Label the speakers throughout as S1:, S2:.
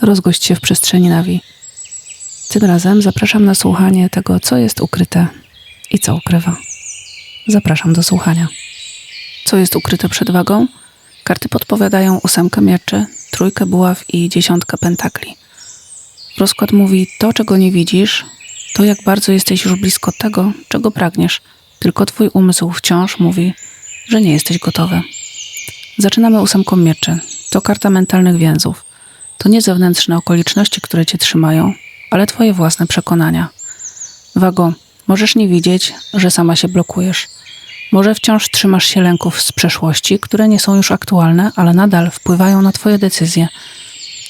S1: rozgość się w przestrzeni nawi. Tym razem zapraszam na słuchanie tego, co jest ukryte i co ukrywa. Zapraszam do słuchania. Co jest ukryte przed wagą? Karty podpowiadają ósemkę mieczy, trójkę buław i dziesiątkę pentakli. Rozkład mówi to, czego nie widzisz, to jak bardzo jesteś już blisko tego, czego pragniesz, tylko twój umysł wciąż mówi, że nie jesteś gotowy. Zaczynamy ósemką mieczy. To karta mentalnych więzów. To nie zewnętrzne okoliczności, które cię trzymają, ale twoje własne przekonania. Wago, możesz nie widzieć, że sama się blokujesz. Może wciąż trzymasz się lęków z przeszłości, które nie są już aktualne, ale nadal wpływają na twoje decyzje.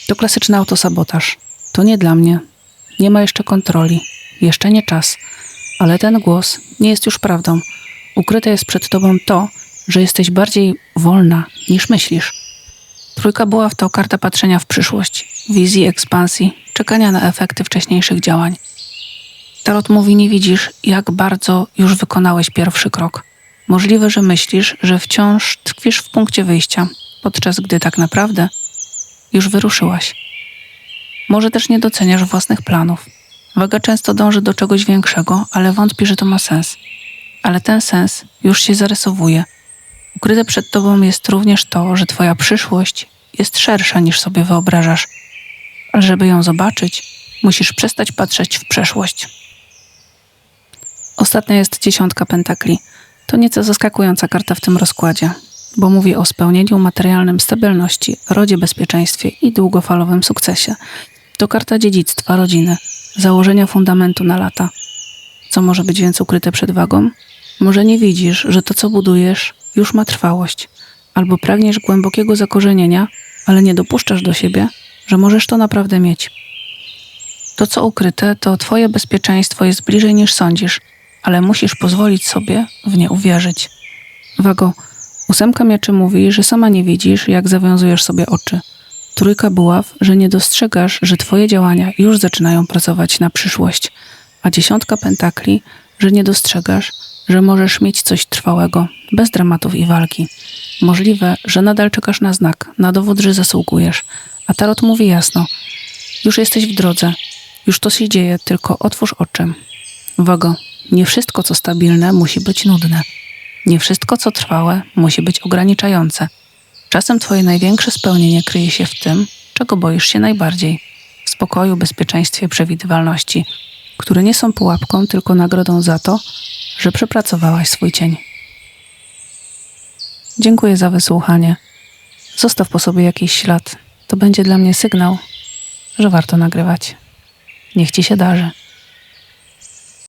S1: To klasyczny autosabotaż. To nie dla mnie. Nie ma jeszcze kontroli. Jeszcze nie czas. Ale ten głos nie jest już prawdą. Ukryte jest przed tobą to, że jesteś bardziej wolna niż myślisz. Trójka była w to karta patrzenia w przyszłość, wizji, ekspansji, czekania na efekty wcześniejszych działań. Tarot mówi, nie widzisz, jak bardzo już wykonałeś pierwszy krok. Możliwe, że myślisz, że wciąż tkwisz w punkcie wyjścia, podczas gdy tak naprawdę już wyruszyłaś. Może też nie doceniasz własnych planów. Waga często dąży do czegoś większego, ale wątpi, że to ma sens. Ale ten sens już się zarysowuje. Ukryte przed tobą jest również to, że twoja przyszłość jest szersza niż sobie wyobrażasz. Ale żeby ją zobaczyć, musisz przestać patrzeć w przeszłość. Ostatnia jest dziesiątka pentakli. To nieco zaskakująca karta w tym rozkładzie, bo mówi o spełnieniu materialnym stabilności, rodzie bezpieczeństwie i długofalowym sukcesie. To karta dziedzictwa rodziny, założenia fundamentu na lata. Co może być więc ukryte przed wagą? Może nie widzisz, że to, co budujesz, już ma trwałość, albo pragniesz głębokiego zakorzenienia, ale nie dopuszczasz do siebie, że możesz to naprawdę mieć. To, co ukryte, to Twoje bezpieczeństwo jest bliżej niż sądzisz, ale musisz pozwolić sobie w nie uwierzyć. Wago, ósemka mieczy mówi, że sama nie widzisz, jak zawiązujesz sobie oczy. Trójka buław, że nie dostrzegasz, że Twoje działania już zaczynają pracować na przyszłość, a dziesiątka pentakli, że nie dostrzegasz, że możesz mieć coś trwałego, bez dramatów i walki. Możliwe, że nadal czekasz na znak, na dowód, że zasługujesz, a tarot mówi jasno: już jesteś w drodze, już to się dzieje, tylko otwórz oczy. Wago, nie wszystko, co stabilne, musi być nudne. Nie wszystko, co trwałe, musi być ograniczające. Czasem Twoje największe spełnienie kryje się w tym, czego boisz się najbardziej w spokoju, bezpieczeństwie, przewidywalności, które nie są pułapką, tylko nagrodą za to, że przepracowałaś swój cień. Dziękuję za wysłuchanie. Zostaw po sobie jakiś ślad. To będzie dla mnie sygnał, że warto nagrywać. Niech ci się darzy.